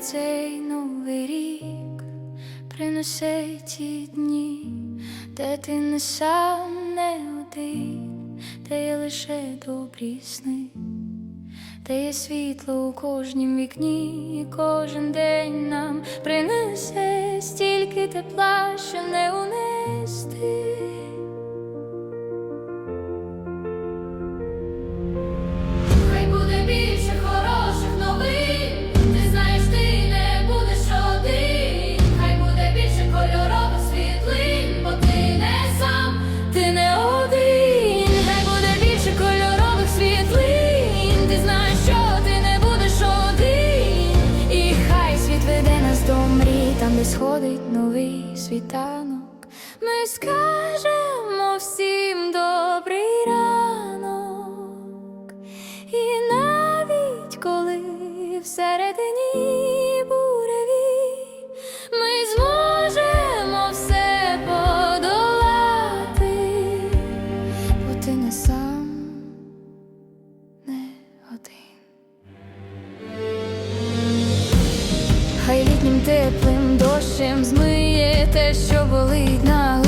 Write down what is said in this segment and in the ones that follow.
Цей новий рік принесе ті дні, де ти не сам не один, де є лише добрі сни, де є світло у кожнім вікні, і кожен день нам принесе стільки тепла, що не унести. сходить новий світанок, ми скажемо всім добрий ранок, і навіть коли всередині буреві, ми зможемо все подолати, бо ти не сам. теплим дощем змиє те, що болить на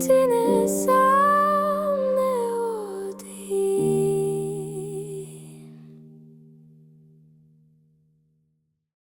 emptiness.